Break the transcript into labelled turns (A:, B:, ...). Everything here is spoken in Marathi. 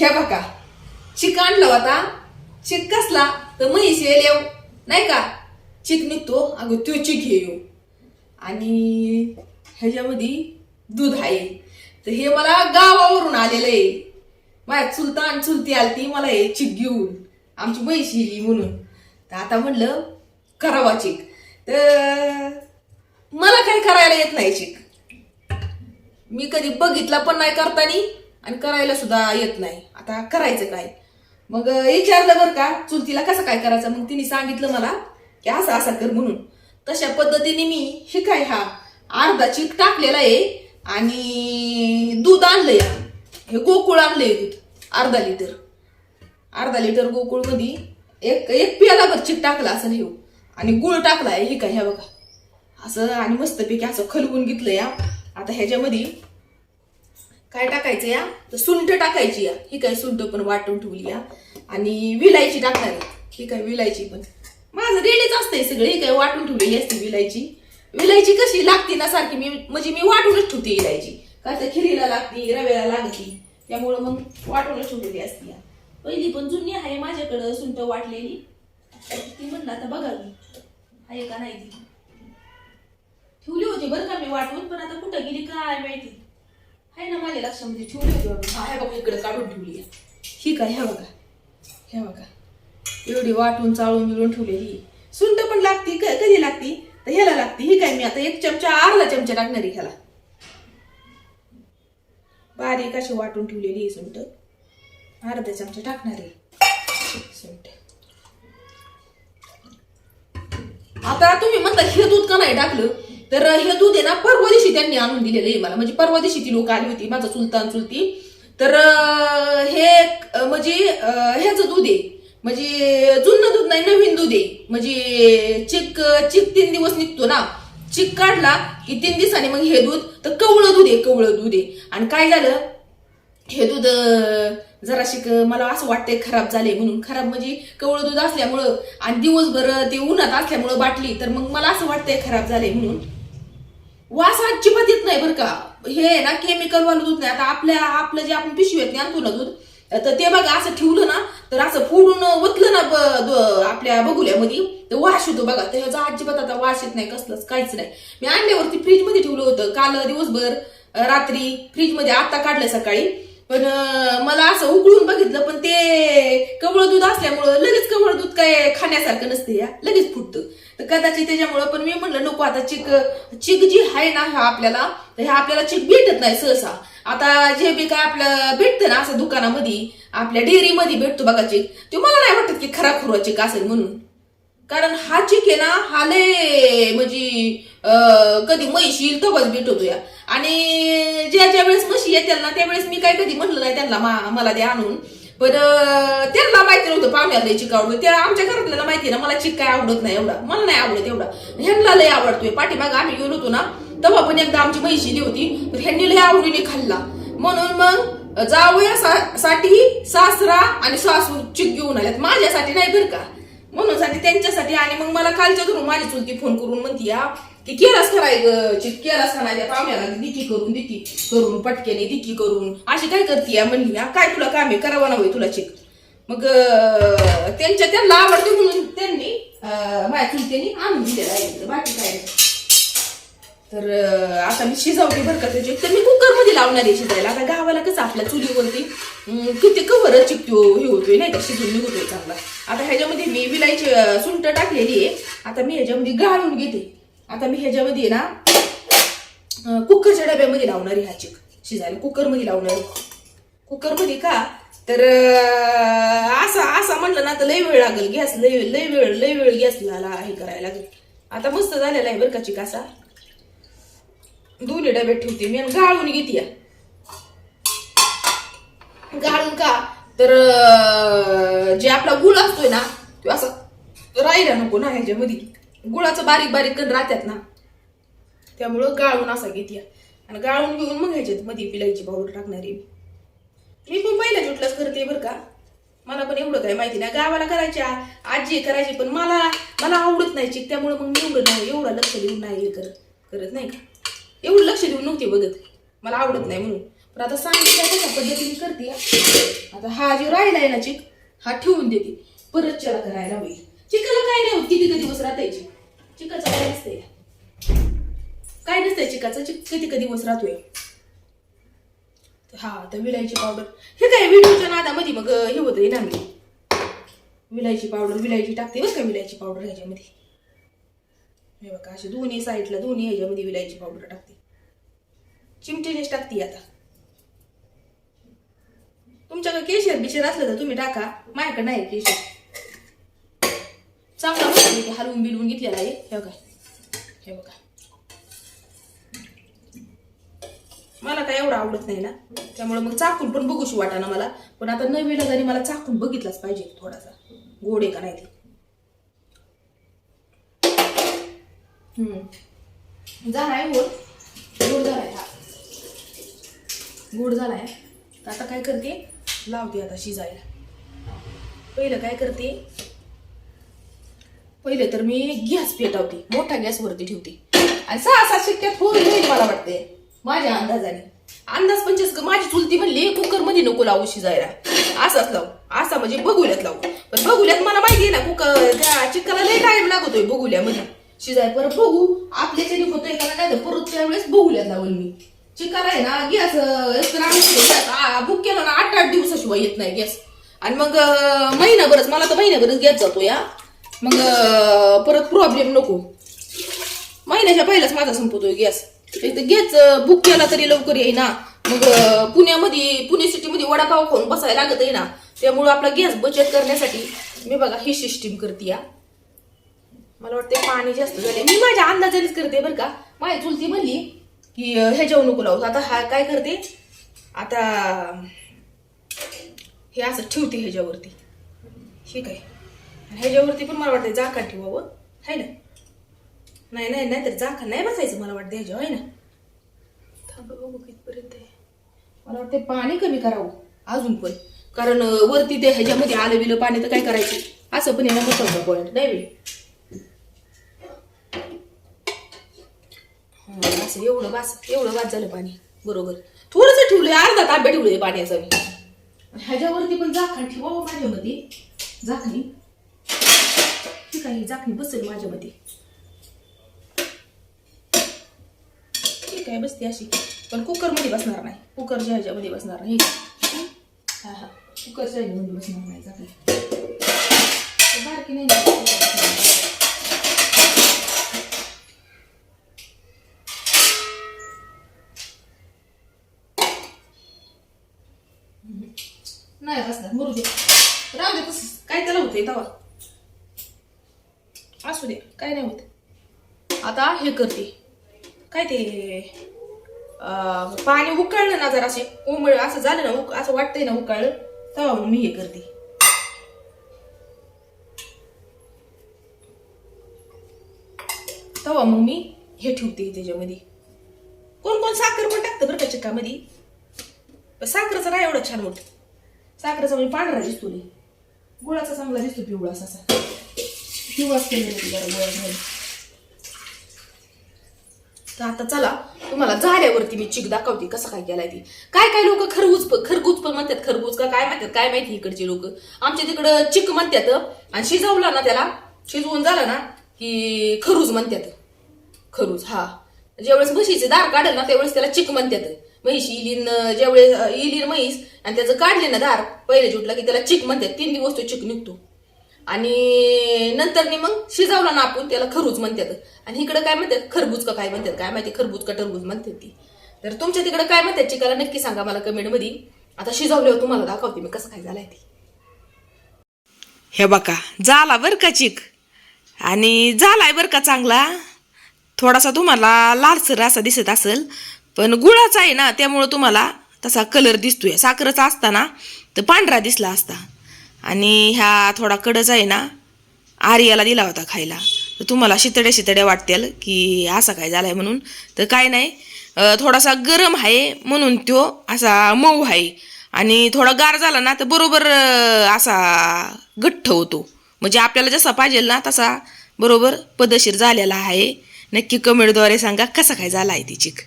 A: हे बघा चिक आणलं होता. चिक कसला? तर म्हैस येऊ. नाही का? चिक निघतो. अगं तो चिक येऊ. आणि ह्याच्यामध्ये दूध आहे. तर हे मला गावावरून आलेलं आहे. माझ्या चुलता आणि चुलती आलती मला हे चिक घेऊन. आमची म्हैस येली म्हणून. तर आता म्हणलं करावा चिक. तर मला काही करायला येत नाही चिक. मी कधी बघितला पण नाही करतानी. आणि करायला सुद्धा येत नाही. आता करायचं काय? मग विचारलं बरं का चुलतीला कसं काय करायचं? मग तिने सांगितलं मला की असं असं कर म्हणून. तशा पद्धतीने मी शिकाय हा. अर्धा चीक टाकलेला आहे आणि दूध आणलंय हे गोकुळ आणलंय दूध अर्धा लिटर. अर्धा लिटर गोकुळमध्ये एक एक पियालाभर चिक टाकला असं हे. हो. आणि गुळ टाकलाय हे काय ह्या बघा. असं आणि मस्तपैकी असं खलवून घेतलं या आता ह्याच्यामध्ये काय टाकायचं या? तर सुंठ टाकायची या. ही काय सुंठ पण वाटून ठेवली या. आणि विलायची टाकणार ही काय विलायची पण. माझं रेडीच असतंय सगळी. ही काय वाटून ठेवलेली असते विलायची. विलायची कशी लागते ना सारखी मी म्हणजे मी वाटूनच ठेवते इलायची का तर खिरीला लागते रव्याला लागते. त्यामुळं मग वाटूनच ठेवलेली असते या. पहिली पण जुनी आहे माझ्याकडं सुंठ वाटलेली. ती म्हणलं आता बघा मी. आहे का नाही ती? ठेवली होती बरं का मी वाटून पण आता कुठं गेली काय माहिती. आहे ना माझ्या लक्षामध्ये ठेवली होती वाटून हा हे बघा इकडे काढून ठेवली आहे. ही काय ह्या बघा. ह्या बघा. एवढी वाटून चाळून मिळून ठेवलेली सुंट पण लागती क- कधी लागती? तर ह्याला लागती ही काय मी आता एक चमचा अर्धा चमचा टाकणार आहे ह्याला. बारीक अशी वाटून ठेवलेली ही सुंट. अर्धा चमचा टाकणार आहे. सुंट. आता तुम्ही म्हणता हे दूध का नाही टाकलं? तर हे दूध आहे ना परवा दिवशी त्यांनी आणून दिलेलं आहे मला. म्हणजे परवा दिवशी ती लोक आली होती माझा चुलतान चुलती. तर हे म्हणजे ह्याचं दूध आहे. म्हणजे जुनं दूध नाही नवीन दूध आहे. म्हणजे चिक चिक तीन दिवस निघतो ना. चिक काढला की तीन दिवसांनी मग हे दूध तर कवळं दूध आहे कवळं दूध आहे. आणि काय झालं? हे दूध जराशी मला असं वाटतंय खराब झाले म्हणून. खराब म्हणजे कवळं दूध असल्यामुळं आणि दिवसभर ते उन्हात असल्यामुळं बाटली. तर मग मला असं वाटतंय खराब झाले म्हणून. वास अजिबात येत नाही बरं का. हे ना केमिकल वालं दूध नाही. आता आपल्या आपलं जे आपण पिशवीत आणतो ना दूध तर ते बघा असं ठेवलं ना तर असं फोडून ओतलं ना आपल्या बघुल्यामध्ये तर वास येतो बघा. तर ह्याचा अजिबात आता वास येत नाही कसलंच काहीच नाही. मी आणल्यावरती फ्रीजमध्ये ठेवलं होतं काल दिवसभर रात्री फ्रीजमध्ये आत्ता आता काढलं सकाळी. पण मला असं उकळून बघितलं पण ते कवळ दूध असल्यामुळं लगेच कवळ दूध काय खाण्यासारखं नसते या. लगेच फुटतं. तर कदाचित त्याच्यामुळं पण मी म्हणलं नको आता चिक चिक जी आहे ना ह्या आपल्याला तर ह्या आपल्याला चिक भेटत नाही सहसा. आता जे बी काय आपलं भेटतं ना असं दुकानामध्ये आपल्या डेअरीमध्ये भेटतो बघा चिक. ते मला नाही वाटत की खरा खुरा चिक असेल म्हणून. कारण हा चिक आहे ना हा लय म्हणजे कधी म्हैशी येईल तेव्हाच भेटतो या आणि ज्या ज्या वेळेस म्हशी येतील ना त्यावेळेस मी काय कधी म्हणलं नाही त्यांना मला ते आणून. पण त्यांना माहिती नव्हतं पाहुण्याला चिक आवडतो त्या आमच्या घरातल्याला माहिती ना मला चिक काय आवडत नाही एवढा. मला नाही आवडत एवढा. ह्यांना लय आवडतोय. पाठीमाग आम्ही गेलो होतो ना तेव्हा पण एकदा आमची म्हैशी दिली होती. तर ह्यांनी लय आवडीने खाल्ला. म्हणून मग जावया सा- साठी सासरा आणि सासू चिक घेऊन आल्यात. माझ्यासाठी नाही बरं का. म्हणून साठी त्यांच्यासाठी. आणि मग मला कालच्या धरून माझी चुलती फोन करून म्हणती या की केलास कराय ग? चिक केलास का त्या पाहुण्याला दिकी करून दिकी करून पटकेने दिकी करून. अशी काय करते म्हणली काय तुला काम आहे? करावं ना तुला चिक. मग त्यांच्या त्यांना आवडते म्हणून त्यांनी माझ्या चुलत्यांनी आणून दिलेलं आहे बाकी काय तर आता मी शिजवते बरं का त्याची तर मी कुकरमध्ये लावणार आहे शिजायला. आता गावाला कसं आपल्या चुलीवरती किती कवर चिकतो हे होतोय नाही का? शिजून निघतोय चांगला. आता ह्याच्यामध्ये मी विलायची सुंट टाकलेली आहे. आता मी ह्याच्यामध्ये गाळून घेते. आता मी ह्याच्यामध्ये ना कुकरच्या डब्यामध्ये लावणार आहे ह्याची शिजायला कुकरमध्ये लावणार. कुकरमध्ये का? तर असा असं असं म्हणलं ना तर लय वेळ लागेल गॅस लय लय वेळ लय वेळ गॅसला हे करायला लागेल. आता मस्त झालेला आहे बरं का चिक असा. दोन्ही डब्यात ठेवते मी आणि गाळून घेते या. गाळून का? तर जे आपला गुळ असतोय ना तो असा राहिला नको ना ह्याच्यामध्ये. गुळाचं बारीक बारीक कण राहतात ना. त्यामुळं गाळून असा घेते आणि गाळून घेऊन मग ह्याच्यात मध्ये पिलायची पावडर टाकणारी. मी मी पण पहिल्या जुटलाच करते बरं का. मला पण एवढं काय माहिती नाही. गावाला करायची आजी करायची पण मला मला आवडत नाही चिक. त्यामुळे मग मी एवढं नाही एवढं लक्ष देऊन नाही हे करत करत नाही का? एवढं लक्ष देऊन नव्हते बघत. मला आवडत नाही म्हणून. पण आता सांगितलं कशा पद्धतीने करते. आता हा जो राहिला आहे ना चिक हा ठेवून देते. परत चला करायला होईल. चिकाला काय नाही होत? किती कधी दिवस राहतायची? चिकाचं काय नसतंय. काय नसतंय चिकाचं चिक कधी कधी दिवस राहतोय. हा तर विलायची पावडर. हे काय व्हिडिओच्या नादामध्ये मग हे होतंय ना मी. विलायची पावडर विलायची टाकते बरं का विलायची पावडर ह्याच्यामध्ये. हे बघा असे दोन्ही साईडला दोन्ही ह्याच्यामध्ये विलायची पावडर टाकते. चिमटेनेच टाकते आता. तुमच्याकडे केशर बिशर असलं तर तुम्ही टाका. माझ्याकडे नाही केशर. चांगला मस्त मी ते हलवून बिलवून घेतलेला आहे. हे बघा. हे बघा. मला काय एवढं आवडत नाही ना. त्यामुळे मग चाकून पण बघूशी वाटा ना मला. पण आता नवीन जरी मला चाकून बघितलाच पाहिजे थोडासा. गोड आहे का नाही ते. हम्म. झालाय गोड. गोड झालाय हा. गोड झालाय तर आता काय करते? लावते आता शिजायला. पहिलं काय करते? पहिले तर मी गॅस पेटवते मोठा गॅसवरती ठेवते. आणि सहा सात शिट्ट्यात होऊन होईल मला वाटते माझ्या अंदाजाने. अंदाज पंचस माझी चुलती म्हणली कुकरमध्ये नको लावू शिजायला. असाच लावू असा म्हणजे बघुल्यात लावू. पण बघुल्यात मला माहिती आहे ना कुकर त्या चिकनला लय टाईम लागतोय बघुल्यामध्ये. शिजाय परत बघू आपल्याच्याने होतोय का नाही तर परत त्यावेळेस बघुल्यात लावल मी. चिकाला आहे ना गॅस बुक केला ना आठ आठ दिवसाशिवाय येत नाही गॅस. आणि मग महिनाभरच मला तर महिनाभरच गॅस जातो या मग परत प्रॉब्लेम नको. महिन्याच्या पहिलाच माझा संपतोय गॅस. एक गॅस बुक केला तरी लवकर येईना. मग पुण्यामध्ये पुणे सिटीमध्ये वडापाव खाऊन बसायला लागत आहे ना त्यामुळे आपला गॅस बचत करण्यासाठी मी बघा ही सिस्टीम करते या. मला वाटते पाणी जास्त झाले मी माझ्या अंदाजानेच करते बरं का. माझी चुलती म्हणली की हे ह्याच्यावर नको लावू. आता हा काय करते? आता हे असं ठेवते ह्याच्यावरती. हे काय? ह्याच्यावरती पण मला वाटतं झाकण ठेवावं. है ना? नाही नाही नाही तर झाकण नाही बसायचं मला वाटतं ह्याच्यावर आहे ना? थांबा बघू कितपर्यंत आहे. मला वाटतं पाणी कमी करावं अजून पण. कारण वरती ते ह्याच्यामध्ये आलं बिलं पाणी तर काय करायचं? असं पण येणं बसवतं पॉईंट नाही असं एवढं बास एवढं बास झालं पाणी बरोबर. थोडंसं ठेवलंय अर्धा तांब्या ठेवलंय पाण्याचं ह्याच्यावरती पण झाकण ठेवावं माझ्यामध्ये. झाकणी ठीक काही जाखणी बसेल मते ठीक आहे बसते अशी. पण कुकरमध्ये बसणार नाही. कुकरच्या ह्याच्यामध्ये बसणार नाही. कुकर हा. कुकरच्या ह्याच्यामध्ये बसणार नाही जाखणी बारकी नाही नाही बसणार मरू दे. राहू दे तसंच. काय त्याला होतंय तवा? असू दे. काय नाही होत. आता हे करते. काय ते? पाणी उकळलं ना जर असे उमळ असं झालं ना उक- असं वाटतंय ना उकळलं. तेव्हा मग मी हे करते. तेव्हा मग मी हे ठेवते त्याच्यामध्ये. कोण कोण साखर पण टाकतं बरं का चिक्कामध्ये पण नाही एवढं छान मोठ. साखरेचा म्हणजे पांढरा दिसतो नाही गुळाचा चांगला दिसतो पिवळा असा. पिवळाच केलेला आहे तर आता चला तुम्हाला झाल्यावरती मी चिक दाखवते कसं काय केलाय ती. काय काय लोक खरबूज प- खरबूज पण म्हणतात खरबूज का काय म्हणतात काय माहिती इकडचे लोक. आमच्या तिकडं चिक म्हणतात आणि शिजवला ना त्याला शिजवून झाला ना की खरूज म्हणतात. खरूज हा. ज्यावेळेस म्हशीचे दार काढेल ना त्यावेळेस त्याला चिक म्हणतात. म्हैशी इलीन ज्यावेळेस इलीन म्हैस आणि त्याचं काढले ना दार पहिले जुटला की त्याला चिक म्हणतात. तीन दिवस तो चिक निघतो. आणि नंतर मग शिजवला ना आपण त्याला खरूज म्हणतात. आणि इकडं काय म्हणतात? खरबूज का काय म्हणतात? काय माहिती? खरबूज का टरबूज म्हणतात ती. तर तुमच्या तिकडे काय म्हणतात? चिकाला नक्की सांगा मला कमेंटमध्ये. आता शिजवल्यावर तुम्हाला दाखवते मी कसं काय झालंय ते.
B: हे बघा झाला बर का चिक? आणि झालाय बर का चांगला? थोडासा तुम्हाला लालसर असा दिसत असेल पण गुळाचा आहे ना त्यामुळं तुम्हाला तसा कलर दिसतोय. साखरेचा असताना तर पांढरा दिसला असता. आणि ह्या थोडा कडच आहे ना आर्याला दिला होता खायला. तर तुम्हाला शितड्या शितड्या वाटतील की असा काय झालाय म्हणून. तर काय नाही थोडासा गरम आहे म्हणून तो असा मऊ आहे. आणि थोडा गार झाला ना तर बरोबर असा घट्ट होतो. म्हणजे आपल्याला जसा पाहिजे ना तसा बरोबर पदशीर झालेला आहे. नक्की कमेंटद्वारे सांगा कसा काय झाला आहे ती चिक